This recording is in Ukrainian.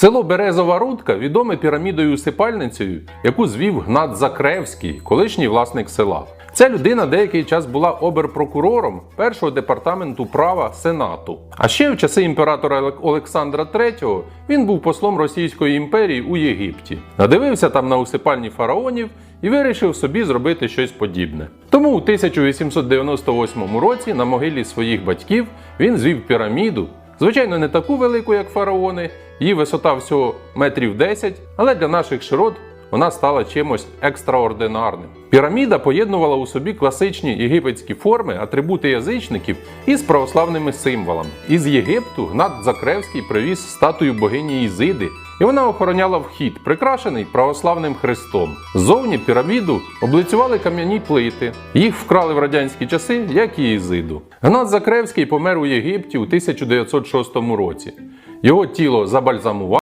Село Березова Рудка відоме пірамідою усипальницею, яку звів Гнат Закревський, колишній власник села. Ця людина деякий час була оберпрокурором першого департаменту права Сенату. А ще в часи імператора Олександра III він був послом Російської імперії у Єгипті. Надивився там на усипальні фараонів і вирішив собі зробити щось подібне. Тому у 1898 році на могилі своїх батьків він звів піраміду, Звичайно, не таку велику, як фараони, її висота всього метрів 10, але для наших широт вона стала чимось екстраординарним. Піраміда поєднувала у собі класичні єгипетські форми, атрибути язичників із православними символами. Із Єгипту Гнат Закревський привіз статую богині Ізиди, і вона охороняла вхід, прикрашений православним хрестом. Ззовні піраміду облицювали кам'яні плити. Їх вкрали в радянські часи, як і Ізиду. Гнат Закревський помер у Єгипті у 1906 році. Його тіло забальзамували.